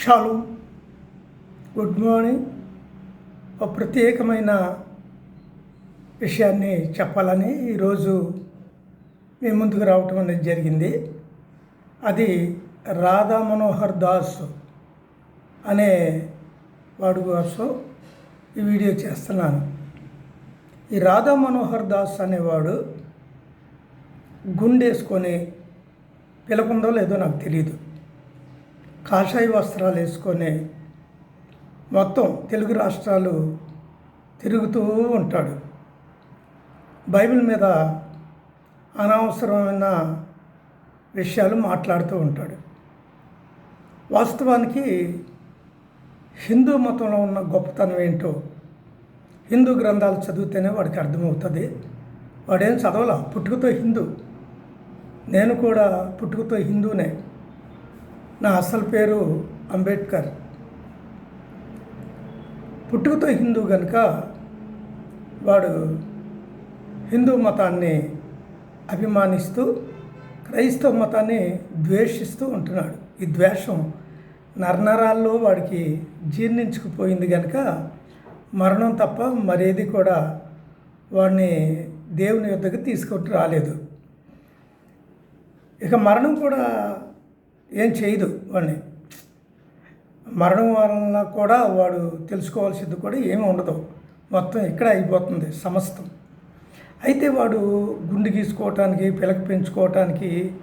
షాలు. Good morning. ఒక ప్రత్యేకమైన విషయాన్ని చెప్పాలని ఈరోజు మీ ముందుకు రావటం అనేది జరిగింది. అది రాధా మనోహర్ దాస్ అనే వాడు కోసం ఈ వీడియో చేస్తున్నాను. ఈ రాధా మనోహర్ దాస్ అనేవాడు గుండేసుకొని పిలకుందో లేదో నాకు తెలియదు కాషాయ వస్త్రాలు వేసుకొని మొత్తం తెలుగు రాష్ట్రాలు తిరుగుతూ ఉంటాడు. బైబిల్ మీద అనవసరమైన విషయాలు మాట్లాడుతూ ఉంటాడు. వాస్తవానికి హిందూ మతంలో ఉన్న గొప్పతనం ఏంటో హిందూ గ్రంథాలు చదివితేనే వాడికి అర్థమవుతుంది. వాడేం చదవాల? పుట్టుకతో హిందూ. నేను కూడా పుట్టుకతో హిందూనే. నా అసలు పేరు అంబేద్కర్. పుట్టుకతో హిందూ కనుక వాడు హిందూ మతాన్ని అభిమానిస్తూ క్రైస్తవ మతాన్ని ద్వేషిస్తూ ఉంటున్నాడు. ఈ ద్వేషం నరనరాల్లో వాడికి జీర్ణించుకుపోయింది కనుక మరణం తప్ప మరేది కూడా వాడిని దేవుని యొద్దకు తీసుకొని రాలేదు. ఇక మరణం కూడా ఏం చేయదు వాడిని. మరణం వలన కూడా వాడు తెలుసుకోవాల్సింది కూడా ఏమి ఉండదు. మొత్తం ఇక్కడ అయిపోతుంది సమస్తం. అయితే వాడు గుండు గీసుకోవటానికి పిలక పెంచుకోవటానికి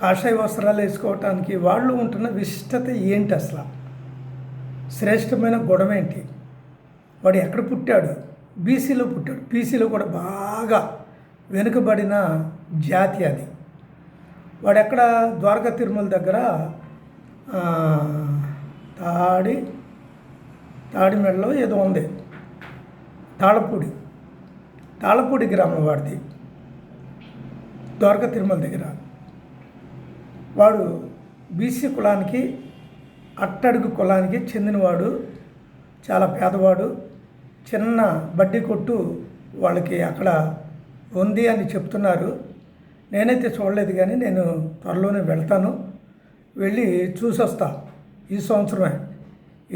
కాషాయ వస్త్రాలు వేసుకోవటానికి వాళ్ళు ఉంటున్న విశిష్టత ఏంటి అసలు? శ్రేష్టమైన గొడవ ఏంటి? వాడు ఎక్కడ పుట్టాడు? బీసీలో పుట్టాడు. బీసీలో కూడా బాగా వెనుకబడిన జాతి అది. వాడు ఎక్కడ ద్వారకా తిరుమల దగ్గర తాడి తాడిమెడలో ఏదో ఉంది. తాళపూడి. తాళపూడి గ్రామం వాడిది. ద్వారకా తిరుమల దగ్గర. వాడు బీసీ కులానికి అట్టడుగు కులానికి చెందినవాడు చాలా పేదవాడు. చిన్న బడ్డీ కొట్టు వాళ్ళకి అక్కడ ఉంది అని చెప్తున్నారు. నేనైతే చూడలేదు కానీ నేను త్వరలోనే వెళ్తాను. వెళ్ళి చూసొస్తా. ఈ సంవత్సరమే.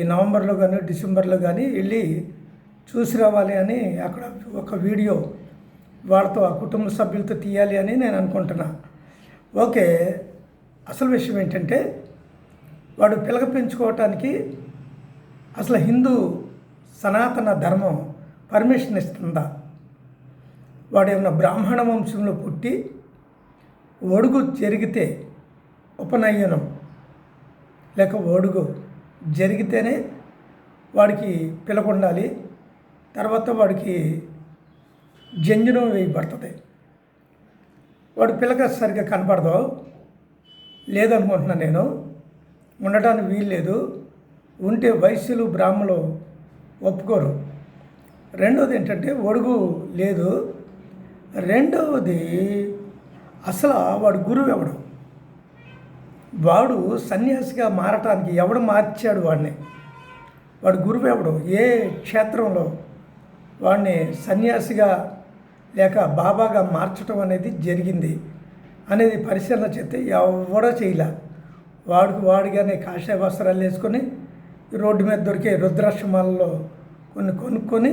ఈ నవంబర్లో కానీ డిసెంబర్లో కానీ వెళ్ళి చూసి రావాలి అని అక్కడ ఒక వీడియో వాళ్ళతో ఆ కుటుంబ సభ్యులతో తీయాలి అని నేను అనుకుంటున్నా. ఓకే. అసలు విషయం ఏంటంటే వాడు పిలక పెంచుకోవటానికి అసలు హిందూ సనాతన ధర్మం పర్మిషన్ ఇస్తుందా? వాడు ఏమైనా బ్రాహ్మణ వంశంలో పుట్టి ఒడుగు జరిగితే ఉపనయనం. లేక ఒడుగు జరిగితేనే వాడికి పిలకుండాలి తర్వాత వాడికి జంజనం వేయబడుతుంది. వాడు పిలక సరిగ్గా కనపడదు. లేదనుకుంటున్నాను నేను. ఉండటానికి వీల్లేదు. ఉంటే వైశ్యులు బ్రాహ్మలు ఒప్పుకోరు. రెండవది ఏంటంటే ఒడుగు లేదు. రెండవది అసలు వాడు గురువు ఎవడు? వాడు సన్యాసిగా మారటానికి ఎవడు మార్చాడు వాడిని? వాడు గురువు ఎవడు? ఏ క్షేత్రంలో? వాడిని సన్యాసిగా లేక బాబాగా మార్చడం అనేది జరిగింది అనేది పరిశీలన చేస్తే ఎవడో చేయలే. వాడికి వాడిగానే కాషాయ వస్త్రాలు వేసుకొని రోడ్డు మీద దొరికే రుద్రాశ్రమాలలో కొన్ని కొనుక్కొని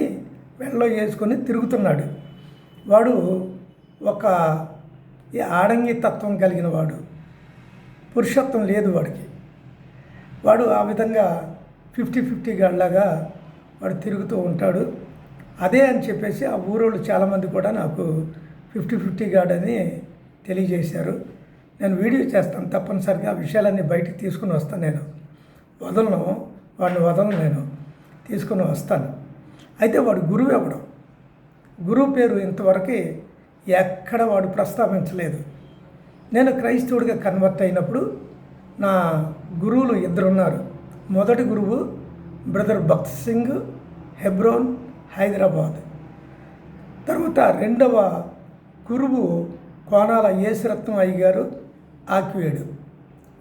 వెళ్ళలో వేసుకొని తిరుగుతున్నాడు. వాడు ఒక ఈ ఆడంగి తత్వం కలిగిన వాడు పురుషత్వం లేదు వాడికి. వాడు ఆ విధంగా ఫిఫ్టీ ఫిఫ్టీ గాడ్లాగా వాడు తిరుగుతూ ఉంటాడు. అదే అని చెప్పేసి ఆ ఊరోళ్ళు చాలామంది కూడా నాకు ఫిఫ్టీ ఫిఫ్టీ గార్డ్ అని తెలియజేశారు. నేను వీడియో చేస్తాను తప్పనిసరిగా ఆ విషయాలన్నీ బయటికి తీసుకుని వస్తాను నేను. వదలను వాడిని వదలను నేను. తీసుకుని వస్తాను. అయితే వాడు గురువు ఇవ్వడం గురువు పేరు ఇంతవరకు ఎక్కడ వాడు ప్రస్తావించలేదు. నేను క్రైస్తవుడిగా కన్వర్ట్ అయినప్పుడు నా గురువులు ఇద్దరున్నారు. మొదటి గురువు బ్రదర్ భక్త్ సింగ్ హెబ్రోన్ హైదరాబాద్. తర్వాత రెండవ గురువు కోనాల యేసురత్నం అయ్య గారు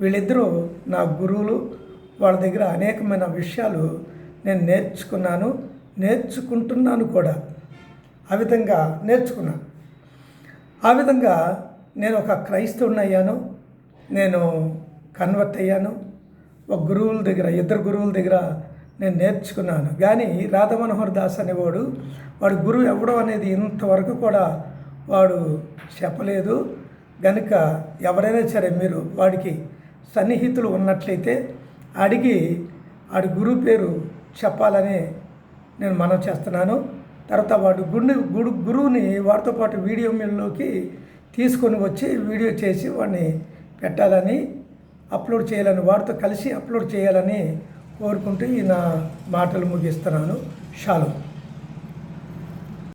వీళ్ళిద్దరూ నా గురువులు. వాళ్ళ దగ్గర అనేకమైన విషయాలు నేను నేర్చుకున్నాను నేర్చుకుంటున్నాను కూడా. ఆ విధంగా నేర్చుకున్నాను ఆ విధంగా నేను ఒక క్రైస్తవుని అయ్యాను నేను కన్వర్ట్ అయ్యాను. ఒక గురువుల దగ్గర ఇద్దరు గురువుల దగ్గర నేను నేర్చుకున్నాను. కానీ రాధమనోహర్ దాస్ అనేవాడు వాడు గురువు ఎవడం అనేది ఇంతవరకు కూడా వాడు చెప్పలేదు. కనుక ఎవరైనా సరే మీరు వాడికి సన్నిహితులు ఉన్నట్లయితే అడిగి ఆడి గురువు పేరు చెప్పాలని నేను మనం చేస్తున్నాను. తర్వాత వాడు గుండె గుడు గురువుని వాడితో పాటు వీడియో మిల్లోకి తీసుకొని వచ్చి వీడియో చేసి వాడిని పెట్టాలని అప్లోడ్ చేయాలని వాడితో కలిసి అప్లోడ్ చేయాలని కోరుకుంటూ ఈ నా మాటలు ముగిస్తున్నాను. షాలో.